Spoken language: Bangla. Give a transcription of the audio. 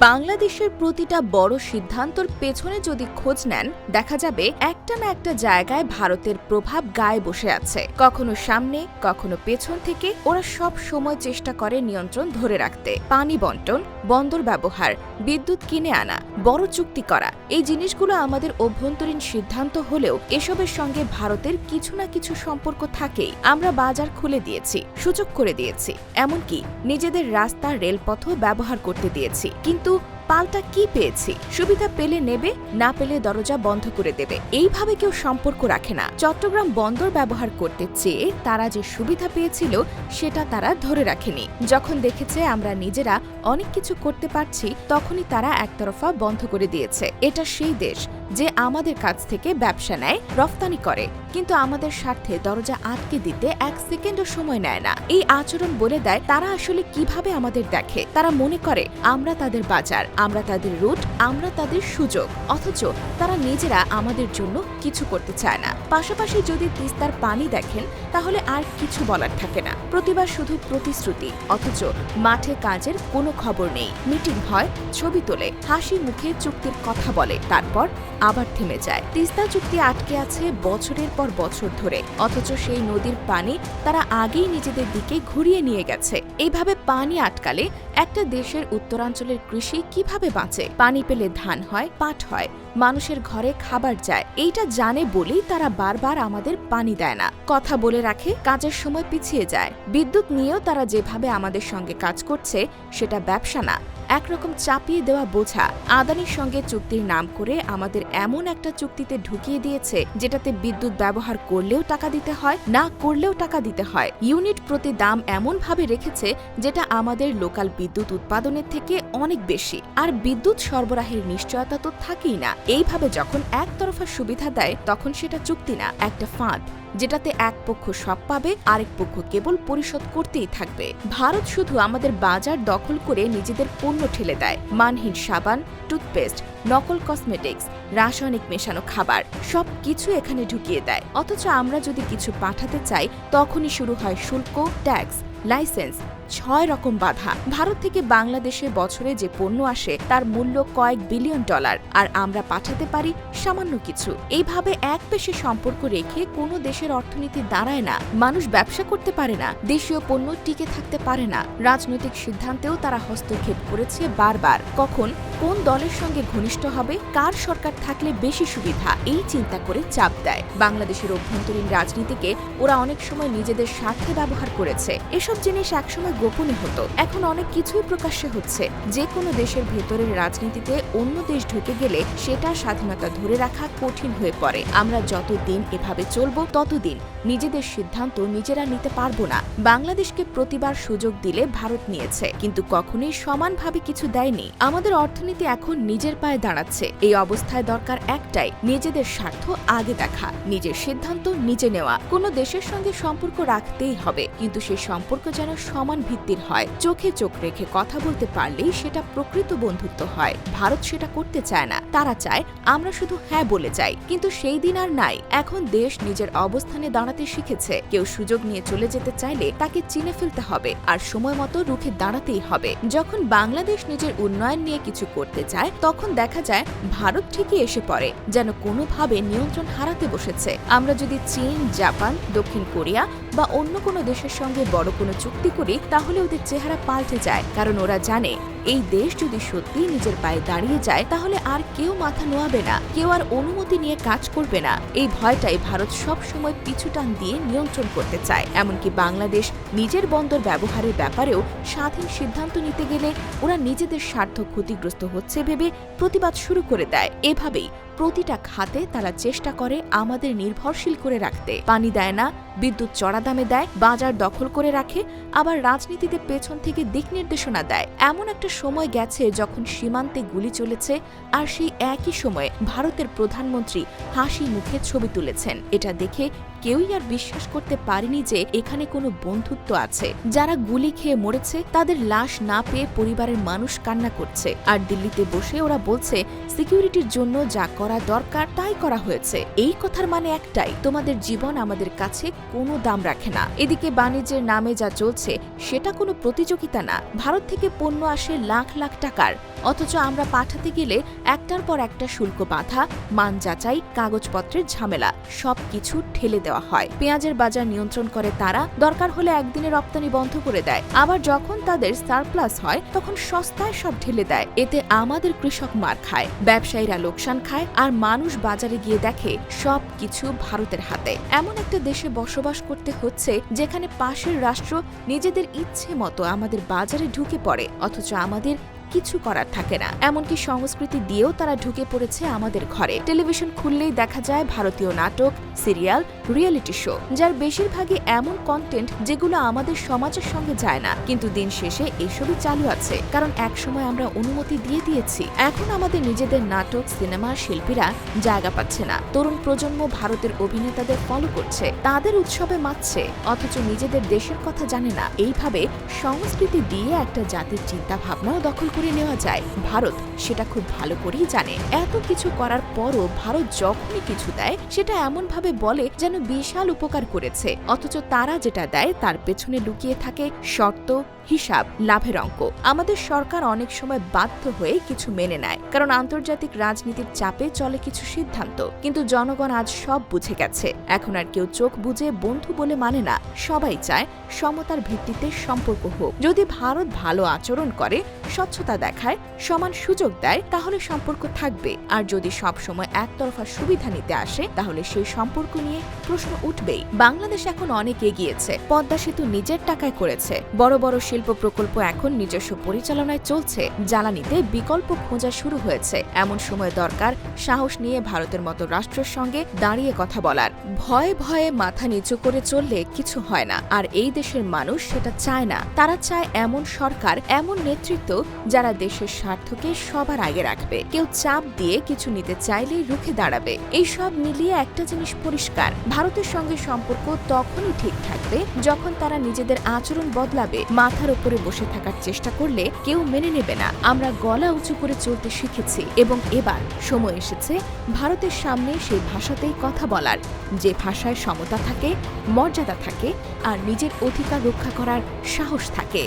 বাংলাদেশের প্রতিটা বড় সিদ্ধান্তর পেছনে যদি খোঁজ নেন, দেখা যাবে একটা না একটা জায়গায় ভারতের প্রভাব গায়ে বসে আছে। কখনো সামনে, কখনো পেছন থেকে ওরা সব সময় চেষ্টা করে নিয়ন্ত্রণ ধরে রাখতে। পানি বন্টন, বন্দর ব্যবহার, বিদ্যুৎ কিনে আনা বড় চুক্তি করা। এই জিনিসগুলো আমাদের অভ্যন্তরীণ সিদ্ধান্ত হলেও এসবের সঙ্গে ভারতের কিছু না কিছু সম্পর্ক থাকেই। আমরা বাজার খুলে দিয়েছি, সুযোগ করে দিয়েছি। এমনকি নিজেদের রাস্তা রেলপথও ব্যবহার করতে দিয়েছি। কিন্তু পাল্টা কি পেয়েছি? সুবিধা পেলে নেবে, না পেলে দরজা বন্ধ করে দেবে। এইভাবে কেউ সম্পর্ক রাখে না। চট্টগ্রাম বন্দর ব্যবহার করতে চেয়ে তারা যে সুবিধা পেয়েছিল, সেটা তারা ধরে রাখেনি। যখন দেখেছে আমরা নিজেরা অনেক কিছু করতে পারছি, তখনই তারা একতরফা বন্ধ করে দিয়েছে। এটা সেই দেশ। যে আমাদের কাছ থেকে ব্যবসা নেয়, রফতানি করে। কিন্তু আমাদের স্বার্থে দরজা আটকে দিতে এক সেকেন্ডও সময় নেয় না। এই আচরণ বলে দেয়, তারা আসলে কীভাবে আমাদের দেখে? তারা মনে করে, আমরা তাদের বাজার, আমরা তাদের রুট, আমরা তাদের সুযোগ। অথচ তারা নিজেরা আমাদের জন্য কিছু করতে চায় না। পাশাপাশি যদি তিস্তার পানি দেখেন, তাহলে আর কিছু বলার থাকে না। প্রতিবার শুধু প্রতিশ্রুতি, অথচ মাঠে কাজের কোনো খবর নেই। মিটিং হয়, ছবি তোলে, হাসি মুখে চুক্তির কথা বলে, তারপর আবার থেমে যায়। তিস্তা চুক্তি আটকে আছে বছরের পর বছর ধরে, অথচ সেই নদীর পানি তারা আগেই নিজেদের দিকে ঘুরিয়ে নিয়ে গেছে। এইভাবে পানি আটকালে একটা দেশের উত্তরাঞ্চলের কৃষি কীভাবে বাঁচে? পানি পেলে ধান হয়, পাট হয় মানুষের ঘরে খাবার যায় এইটা জানে বলেই তারা বারবার আমাদের পানি দেয় না। কথা বলে রাখে, কাজের সময় পিছিয়ে যায়। বিদ্যুৎ নিয়েও তারা যেভাবে আমাদের সঙ্গে কাজ করছে, সেটা ব্যবসা না। একরকম চাপিয়ে দেওয়া বোঝা আদানির সঙ্গে চুক্তির নাম করে আমাদের এমন একটা চুক্তিতে ঢুকিয়ে দিয়েছে যেটাতে বিদ্যুৎ ব্যবহার করলেও টাকা দিতে হয়, না করলেও টাকা দিতে হয়। ইউনিট প্রতি দাম এমন ভাবে রেখেছে যেটা আমাদের লোকাল বিদ্যুৎ উৎপাদনের থেকে অনেক বেশি। আর বিদ্যুৎ সরবরাহের নিশ্চয়তা তো থাকেই না। এইভাবে যখন একতরফা সুবিধা দেয়, তখন সেটা চুক্তি না, একটা ফাঁদ, যেটাতে এক পক্ষ সব পাবে, আরেক পক্ষ কেবল পরিশোধ করতেই থাকবে। ভারত শুধু আমাদের বাজার দখল করে নিজেদের পণ্য ঠেলে দেয়। মানহীন সাবান, টুথপেস্ট, নকল কসমেটিক্স, রাসায়নিক মেশানো খাবার সব কিছু এখানে ঢুকিয়ে দেয়। অথচ আমরা যদি কিছু পাঠাতে চাই, তখনই শুরু হয় শুল্ক, ট্যাক্স। লাইসেন্স, ছয় রকম বাধা। ভারত থেকে বাংলাদেশে বছরে যে পণ্য আসে, তার মূল্য কয়েক বিলিয়ন ডলার। আর আমরা পাঠাতে পারি সামান্য কিছু। এইভাবে এক পেশে সম্পর্ক রেখে কোনো দেশের অর্থনীতি দাঁড়ায় না। মানুষ ব্যবসা করতে পারে না। দেশীয় পণ্য টিকে থাকতে পারে না। রাজনৈতিক সিদ্ধান্তেও তারা হস্তক্ষেপ করেছে বারবার। কখন, কোন দলের সঙ্গে ঘনিষ্ঠ হবে, কার সরকার থাকলে বেশি সুবিধা, এই চিন্তা করে চাপ দেয়। বাংলাদেশের অভ্যন্তরীণ রাজনীতিকে ওরা অনেক সময় নিজেদের স্বার্থে ব্যবহার করেছে। এসব জিনিস একসময় গোপনে হতো। এখন অনেক কিছুই প্রকাশ্যে হচ্ছে। যে কোনো দেশের ভেতরের রাজনীতিতে অন্য দেশ ঢুকে গেলে সেটা স্বাধীনতা ধরে রাখা কঠিন হয়ে পড়ে। আমরা যতদিন এভাবে চলবো, ততদিন নিজেদের সিদ্ধান্ত নিজেরা নিতে পারব না। বাংলাদেশকে প্রতিবার সুযোগ দিলে ভারত নিয়েছে, কিন্তু কখনোই সমানভাবে কিছু দেয়নি। আমাদের অর্থনীতি এখন নিজের পায়ে দাঁড়াচ্ছে। এই অবস্থায় দরকার একটাই, নিজেদের স্বার্থ আগে দেখা, নিজের সিদ্ধান্ত নিজে নেওয়া। কোনো দেশের সঙ্গে সম্পর্ক রাখতেই হবে, কিন্তু সেই সম্পর্ক যেন সমান ভিত্তির হয়। চোখে চোখ রেখে কথা বলতে পারলেই সেটা প্রকৃত বন্ধুত্ব হয়। ভারত সেটা করতে চায় না। তারা চায়, আমরা শুধু হ্যাঁ বলে যাই। কিন্তু সেই দিন আর নাই। এখন দেশ নিজের অবস্থানে দাঁড়াতে শিখেছে। কেউ সুযোগ নিয়ে চলে যেতে চাইলে তাকে চিনে ফেলতে হবে। আর সময় মতো রুখে দাঁড়াতেই হবে। যখন বাংলাদেশ নিজের উন্নয়ন নিয়ে কিছু করতে চায়, তখন দেখা যায়, ভারত ঠিকই এসে পড়ে, যেন কোনোভাবে নিয়ন্ত্রণ হারাতে বসেছে। আমরা যদি চীন, জাপান, দক্ষিণ কোরিয়া বা অন্য কোনো দেশের সঙ্গে বড় কোনো চুক্তি করি তাহলে ওদের চেহারা পাল্টে যায়, কারণ ওরা জানে এই দেশ যদি সত্যি নিজের পায়ে দাঁড়িয়ে যায়, তাহলে আর কেউ মাথা নোয়াবে না, কেউ আর অনুমতি নিয়ে কাজ করবে না। এই ভয়টাই ভারত সব সময় পিছু টান দিয়ে নিয়ন্ত্রণ করতে চায়। এমনকি বাংলাদেশ নিজের বন্দর ব্যবহারের ব্যাপারেও স্বাধীন সিদ্ধান্ত নিতে গেলে ওরা নিজেদের স্বার্থ ক্ষতিগ্রস্ত হচ্ছে ভেবে প্রতিবাদ শুরু করে দেয়। এভাবেই প্রতিটা খাতে তারা চেষ্টা করে আমাদের নির্ভরশীল করে রাখতে। পানি দেয় না, বিদ্যুৎ চড়া দামে দেয়, বাজার দখল করে রাখে, আবার রাজনীতিতে পেছন থেকে দিক নির্দেশনা দেয়। এমন একটা সময় গেছে যখন সীমান্তে গুলি চলেছে আর সেই একই সময়ে ভারতের প্রধানমন্ত্রী হাসি মুখে ছবি তুলেছেন। এটা দেখে কেউই আর বিশ্বাস করতে পারেনি যে এখানে কোনো বন্ধুত্ব আছে। যারা গুলি খেয়ে মরেছে, তাদের লাশ না পেয়ে পরিবারের মানুষ কান্না করছে। আর দিল্লিতে বসে ওরা বলছে, সিকিউরিটির জন্য যা করা দরকার, তাই করা হয়েছে। এই কথার মানে একটাই, তোমাদের জীবন আমাদের কাছে কোনো দাম রাখে না। এদিকে বাণিজ্যের নামে যা চলছে, সেটা কোনো প্রতিযোগিতা না। ভারত থেকে পণ্য আসে লাখ লাখ টাকার। অথচ আমরা পাঠাতে গেলে একটার পর একটা শুল্ক বাধা, মান যাচাই, কাগজপত্রের ঝামেলা, সবকিছু ঠেলে দেওয়া হয়। পেঁয়াজের বাজার নিয়ন্ত্রণ করে তারা, দরকার হলে একদিনে রপ্তানি বন্ধ করে দেয়। আবার যখন তাদের সারপ্লাস হয়, তখন সস্তায় সব ঢেলে দেয়। এতে আমাদের কৃষক মার খায়, ব্যবসায়ীরা লোকসান খায় আর মানুষ বাজারে গিয়ে দেখে সব কিছু ভারতের হাতে। এমন একটা দেশে বসবাস করতে হচ্ছে, যেখানে পাশের রাষ্ট্র নিজেদের ইচ্ছে মতো আমাদের বাজারে ঢুকে পড়ে, অথচ আমাদের কিছু করার থাকে না। এমনকি সংস্কৃতি দিয়েও তারা ঢুকে পড়েছে আমাদের ঘরে। টেলিভিশন খুললেই দেখা যায় ভারতীয় নাটক, সিরিয়াল, রিয়েলিটি শো, যার বেশিরভাগই এমন কন্টেন্ট যেগুলো আমাদের সমাজের সঙ্গে যায় না। কিন্তু দিন শেষে এসবই চালু আছে। কারণ একসময় আমরা অনুমতি দিয়ে দিয়েছি। এখন আমাদের নিজেদের নাটক, সিনেমা, শিল্পীরা জায়গা পাচ্ছে না। তরুণ প্রজন্ম ভারতের অভিনেতাদের ফলো করছে। তাদের উৎসবে মাতছে। অথচ নিজেদের দেশের কথা জানে না। এইভাবে সংস্কৃতি দিয়ে একটা জাতির চিন্তা ভাবনাও দখল করে নেওয়া যায়। ভারত সেটা খুব ভালো করেই জানে। এত কিছু করার পরও ভারত যখনই কিছু দেয়, সেটা এমনভাবে বলে যেন বিশাল উপকার করেছে। অথচ তারা যেটা দেয়, তার পেছনে লুকিয়ে থাকে শর্ত, হিসাব, লাভের অঙ্ক। আমাদের সরকার অনেক সময় বাধ্য হয়ে কিছু মেনে নেয়। কারণ আন্তর্জাতিক রাজনীতির চাপে চলে কিছু সিদ্ধান্ত। কিন্তু জনগণ আজ সব বুঝে গেছে। এখন আর কেউ চোখ বুঝে বন্ধু বলে মানে না। সবাই চায় সমতার ভিত্তিতে সম্পর্ক হোক। যদি ভারত ভালো আচরণ করে স্বচ্ছতা দেখায় সমান সুযোগ দেয়, তাহলে সম্পর্ক থাকবে। আর যদি সব সময় একতরফা সুবিধা নিতে আসে, তাহলে সেই সম্পর্ক নিয়ে প্রশ্ন উঠবেই। বাংলাদেশ এখন অনেক এগিয়েছে। পদ্মা সেতু নিজের টাকায় করেছে। বড় বড় শিল্প প্রকল্প এখন নিজস্ব পরিচালনায় চলছে। জ্বালানিতে বিকল্প খোঁজা শুরু হয়েছে। এমন সময় দরকার, সাহস নিয়ে ভারতের মতো রাষ্ট্রের সঙ্গে দাঁড়িয়ে কথা বলার। ভয়ে ভয়ে মাথা নিচু করে চললে কিছু হয় না। আর এই দেশের মানুষ সেটা চায় না। তারা চায় এমন সরকার, এমন নেতৃত্ব যারা দেশের স্বার্থকে সবার আগে রাখবে। কেউ চাপ দিয়ে কিছু নিতে চাইলেই রুখে দাঁড়াবে। এই সব মিলিয়ে একটা জিনিস পরিষ্কার। ভারতের সঙ্গে সম্পর্ক তখনই ঠিক থাকবে যখন তারা নিজেদের আচরণ বদলাবে। মাথার উপরে বসে থাকার চেষ্টা করলে কেউ মেনে নেবে না। আমরা গলা উঁচু করে চলতে শিখেছি এবং এবার সময় এসেছে ভারতের সামনে সেই ভাষাতেই কথা বলার। যে ভাষায় সমতা থাকে, মর্যাদা থাকে আর নিজের অধিকার রক্ষা করার সাহস থাকে।